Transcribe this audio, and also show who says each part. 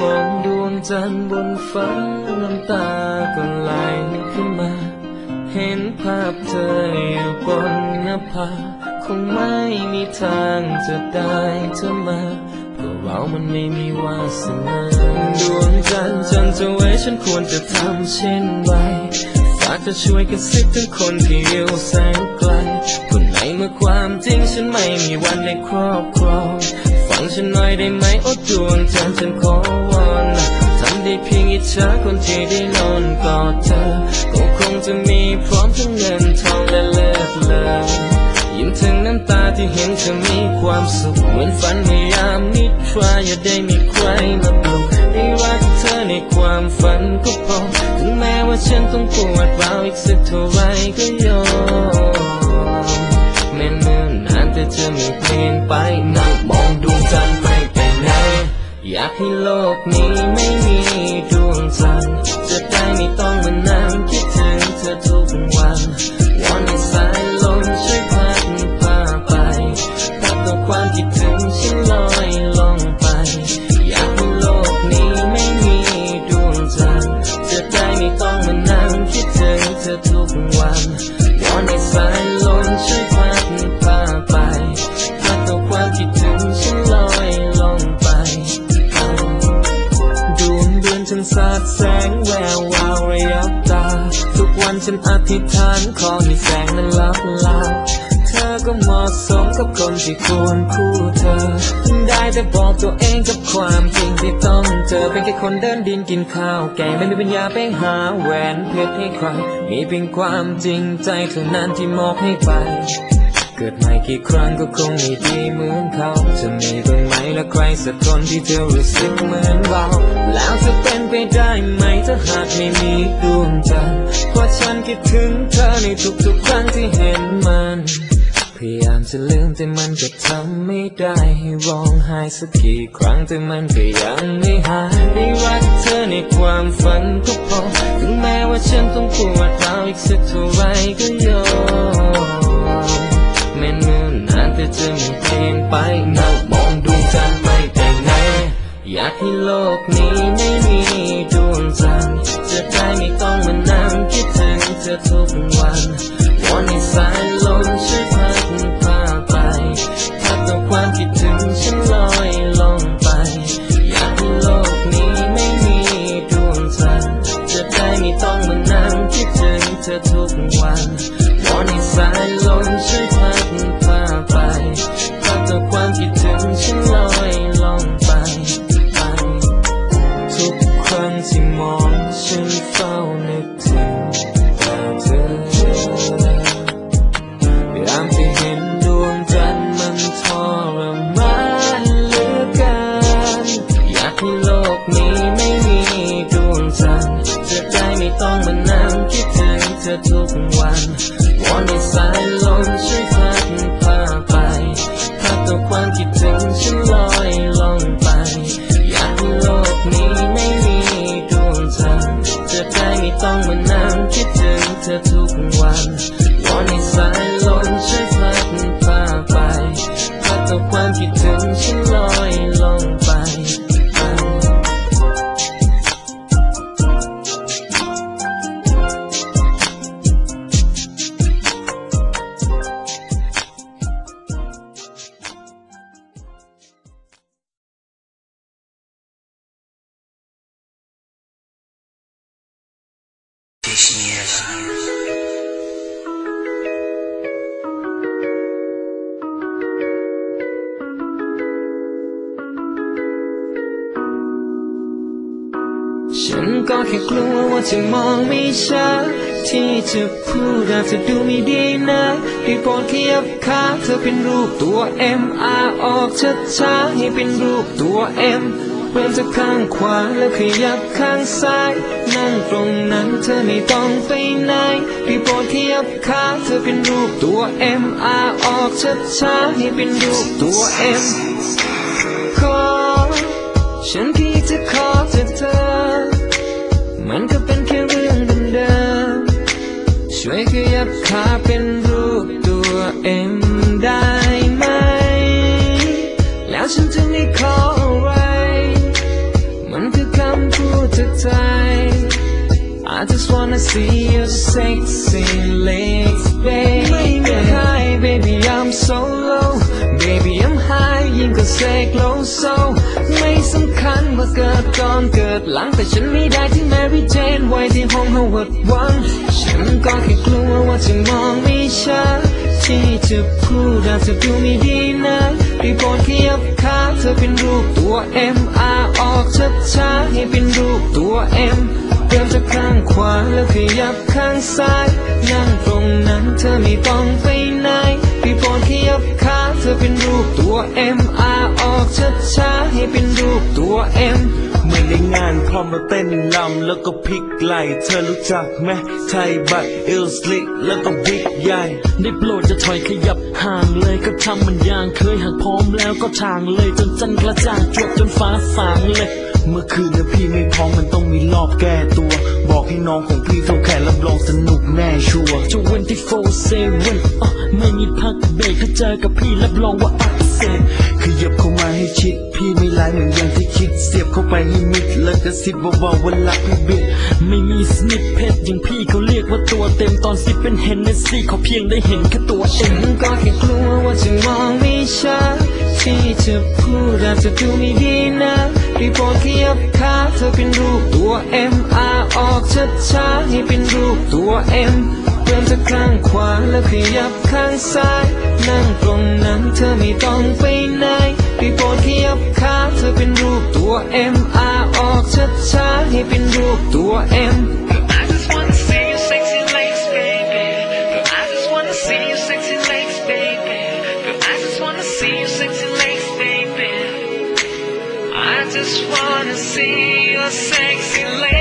Speaker 1: มองดวงจันทร์บนฟ้าน้ำตาก็ไหลขึ้นมา เห็นภาพเธออยู่บนหน้าผาคงไม่มีทางจะได้เธอมาเพราะเรามันไม่มีวาสนาดวงจันทร์จันทร์จะไว้ฉันควรจะทำเช่นไรฝากจะช่วยกระซิบถึงคนที่อยู่แสนไกลคนไหนเมื่อความจริงฉันไม่มีวันได้ครอบครอง ฟังฉันหน่อยได้ไหมโอ้ดวงจันทร์ฉันขอวอนทำได้เพียงอิจฉาคนที่ได้นอนกอดเธอ ก็คงจะมีพร้อมทั้งเงินทองและเลิศเลอยิ้มถึงน้ำตาที่เห็นเธอมีความสุขเหมือนฝันในยามนิทราอย่าได้มีใครมาปลุกได้รักเธอในความฝันก็พอถึงแม้ว่าฉันต้องปวดร้าวอีกสักเท่าไรก็ยอมแม้เนิ่นนานแต่เธอไม่เปลี่ยนไปนั่งมองดวง จันไม่ไปไหนอยากให้โลกนี้ไม่มี กับคนที่ควรคู่เธอได้แต่บอกตัวเองกับความจริงที่ต้องเจอเป็นแค่คนเดินดินกินข้าวแกงไม่มีปัญญาไปหาแหวนเพชรให้ใครมีเพียงความจริงใจเท่านั้นที่มอบให้ไปเกิดใหม่กี่ครั้งก็คงไม่ดีเหมือนเขาจะมีบ้างไหมและใครสักคนที่เธอรู้สึกเหมือนเรา แล้วจะเป็นไปได้ไหมถ้าหากไม่มีดวงจันทร์เพราะฉันคิดถึงเธอในทุกๆครั้งที่เห็นมัน พยายามจะลืมแต่มันก็ทำไม่ได้ให้ร้องไห้สักกี่ครั้งแต่มันก็ยังไม่หายได้รักเธอในความฝันก็พอถึงแม้ว่าฉันต้องปวดร้าวอีกสักเท่าไรก็ยอมแม้เนิ่นนานแต่เธอไม่เปลี่ยนไปนั่งมองดวงจันทร์ไม่ไปไหนอยากให้โลกนี้ไม่มีดวงจันทร์จะได้ไม่ต้องมานั่งคิดถึงเธอทุกวัน ไม่ต้องมานั่งคิดถึงเธอทุกวันวอนให้สายลมช่วยพัดพาไปพัดเอความคิดถึงฉันลอยลงไปไป ทุกครั้งที่มองฉันเฝ้านึกถึง ได้ไฉันก็แค่กลัวว่าจะมองไม่ชัดที่จะพูดอาจจะดูไม่ดีนะได้โปรดขยับขาเธอเป็นรูปตัว M R ออกช้าๆให้เป็นรูปตัว M เริ่มจากข้างขวาแล้วขยับข้างซ้าย นั่งตรงนั้นเธอไม่ต้องไปไหนได้โปรดขยับขาเธอเป็นรูปตัว M R ออกช้าให้เป็นรูปตัว M ขอฉันแค่อยากจะขอจากเธอ มันก็เป็นแค่เรื่องเดิมๆช่วยขยับขาเป็นรูปตัวเอ็มได้ไหม แล้วฉันจะ wanna see your sexy legs, baby. ไม่มี high, baby, I'm so low. Baby, I'm high ยิ่งกว่าเสกโลโซไม่สำคัญว่าเกิดก่อนเกิดหลังแต่ฉันไม่ได้ที่แมรี่เจนไว้ที่ห้องฮาวาดวันฉันก็แค่กลัวว่าจะมองไม่ชัดที่จะพูดอาจจะดูไม่ดีนะรีบโปรดขยับขาเธอเป็นรูปตัว M R ออกช้าๆให้เป็นรูปตัว M เริ่มจากข้างขวาแล้วขยับข้างซ้าย นั่งตรงนั้นเธอไม่ต้องไปไหนรีบโปรดขยับขาเธอเป็นรูปตัว M R ออกช้าๆให้เป็นรูปตัว M
Speaker 2: เหมือนในงานพร้อมเราเต้นลำแล้วก็พลิกไหลเธอรู้จักไหมไทยบัตเอลสลิกแล้วก็บิ๊กใหญ่
Speaker 3: ได้โปรดจะถอยขยับห่างเลยก็ทำมันอย่างเคยหากพร้อมแล้วก็ทางเลยจนจันกระจ่างจวบจนฟ้าสางเลย
Speaker 2: เมื่อคืนนะพี่ไม่พร้อมมันต้องมีรอบแก้ตัว บอกให้น้องของพี่เท่าแขนรับรองสนุกแน่ชัวร์
Speaker 3: จะเว้นที่โฟเซเว่นไม่มีพักเบรกถ้าเจอกับพี่รับรองว่าอักเสบ
Speaker 2: ขยับเข้ามาให้ชิด พี่ไม่ร้ายเหมือนอย่างที่คิด เสียบเข้าไปให้มิดแล้วก็ซิบเบาๆวันลักพี่บิด
Speaker 3: ไม่มีสนิปเพชรอย่างพี่เขาเรียกว่าตัวเต็มตอนซิปเป็นเฮนเนสซี่เขาเพียงได้เห็นแค่ตัวเอ
Speaker 1: ฉั
Speaker 3: ง
Speaker 1: นก็แค่กลัวว่าจะมองไม่ชัดที่จะพูดอาจจะดูไม่ดีนะ รีบโปรดขยับขาเธอเป็นรูปตัว M R ออกช้าให้เป็นรูปตัว M เริ่มจากข้างขวาแล้วขยับข้างซ้าย นั่งตรงนั้นเธอไม่ต้องไปไหนรีบโปรดขยับขาเธอเป็นรูปตัว M R ออกช้าให้เป็นรูปตัว M
Speaker 4: sexy lady.